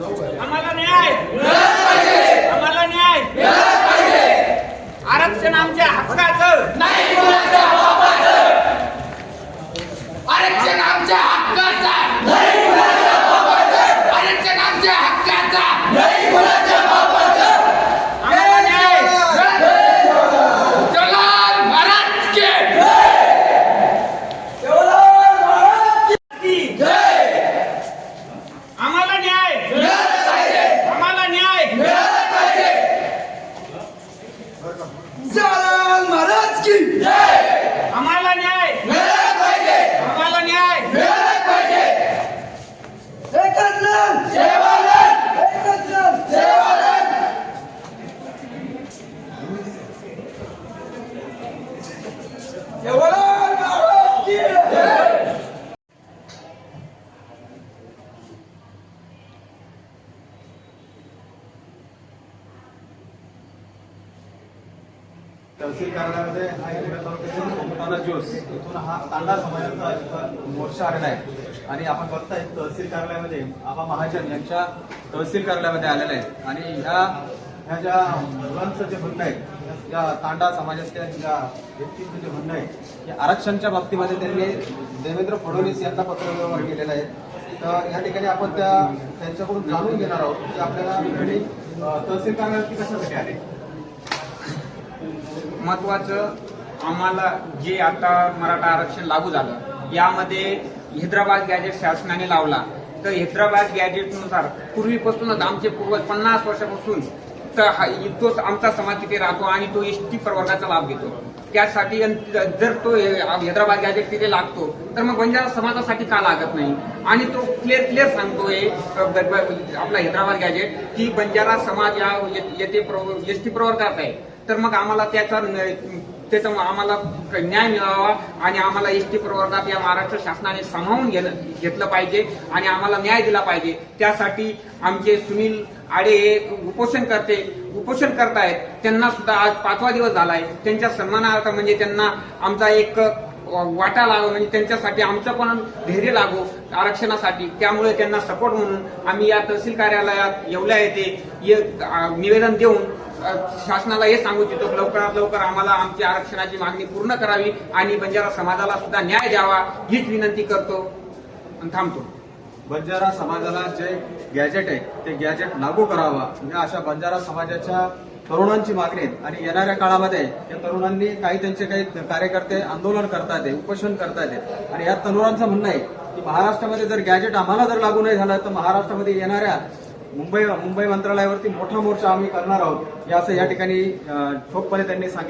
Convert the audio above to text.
आम्हाला न्याय. आम्हाला न्याय. आरक्षण आमच्या हक्काचं. नाही आरक्षण आमच्या हक्काचा. आरक्षण आमच्या हक्काचा आम्हाला न्याय जलाल महाराज के की आम्हाला न्याय आम्हाला न्याय जलाल महाराज की आम्हाला न्याय आम्हाला न्याय एकच जण सेवादल एकच जण सेवादल जलाल महाराज की तहसील कार्यालयामध्ये हा येवला ज्यूस इथून हा तांडा समाजाचा मोर्चा आलेला आहे. आणि आपण बघताय तहसील कार्यालयामध्ये आबा महाजन यांच्या तहसील कार्यालयामध्ये आलेला आहे आणि ह्या ह्या ज्या मुलांचं जे म्हणणं आहे ज्या तांडा समाजाच्या ज्या व्यक्तींचं जे म्हणणं आहे की आरक्षणच्या बाबतीमध्ये त्यांनी देवेंद्र फडणवीस यांना पत्रव्यवहार केलेला आहे. तर या ठिकाणी आपण त्या त्यांच्याकडून जाणून घेणार आहोत की आपल्याला तहसील कार्यालयावरती कशासाठी आले? महत्वाचं आम्हाला जे आता मराठा आरक्षण लागू झालं यामध्ये हैदराबाद गॅजेट शासनाने लावला. तर हैदराबाद गॅजेटनुसार पूर्वीपासूनच आमचे पूर्वज पन्नास वर्षापासून तर हा- तोच आमचा समाज तिथे राहतो आणि तो एस टी प्रवर्गाचा लाभ घेतो. त्यासाठी अन जर तो हैदराबाद गॅजेट तिथे लागतो तर मग बंजारा समाजासाठी का लागत नाही? आणि तो क्लिअर क्लिअर सांगतोय आपला हैदराबाद गॅजेट की बंजारा समाज या येथे एस टी प्रवर्गात आहे. तर मग आम्हाला त्याचा त्याचा आम्हाला न्याय मिळावा आणि आम्हाला एस टी प्रवर्गात या महाराष्ट्र शासनाने सामावून घेणं घेतलं पाहिजे आणि आम्हाला न्याय दिला पाहिजे. त्यासाठी आमचे सुनील आडे हे उपोषण करते उपोषण करतायत. त्यांना सुद्धा आज पाचवा दिवस झाला आहे त्यांच्या सन्मानार्थ म्हणजे त्यांना आमचा एक वाटा लागो म्हणजे त्यांच्यासाठी आमचं पण धैर्य लागो आरक्षणासाठी. त्यामुळे त्यांना सपोर्ट म्हणून आम्ही या तहसील कार्यालयात येवल्या येथे ये- निवेदन देऊन शासनाला हे सांगू इच्छितो लवकरात लवकर आम्हाला आमची आरक्षणाची मागणी पूर्ण करावी आणि बंजारा समाजाला सुद्धा न्याय द्यावा हीच विनंती करतो आणि थांबतो. बंजारा समाजाला जे गॅजेट आहे ते गॅजेट लागू करावा. या अशा बंजारा समाजाच्या तरुणांची मागणी आहे आणि येणाऱ्या काळामध्ये या तरुणांनी काही त्यांचे काही कार्यकर्ते आंदोलन करतात उपोषण करतात. आणि या तरुणांचं म्हणणं आहे की महाराष्ट्रामध्ये जर गॅजेट आम्हाला जर लागू नाही झालं तर महाराष्ट्रामध्ये येणाऱ्या मुंबई मुंबई मंत्रालयावरती मोठा मोर्चा आम्ही करणार आहोत. हे असं या ठिकाणी अं, ठोकपणे त्यांनी सांगितलं.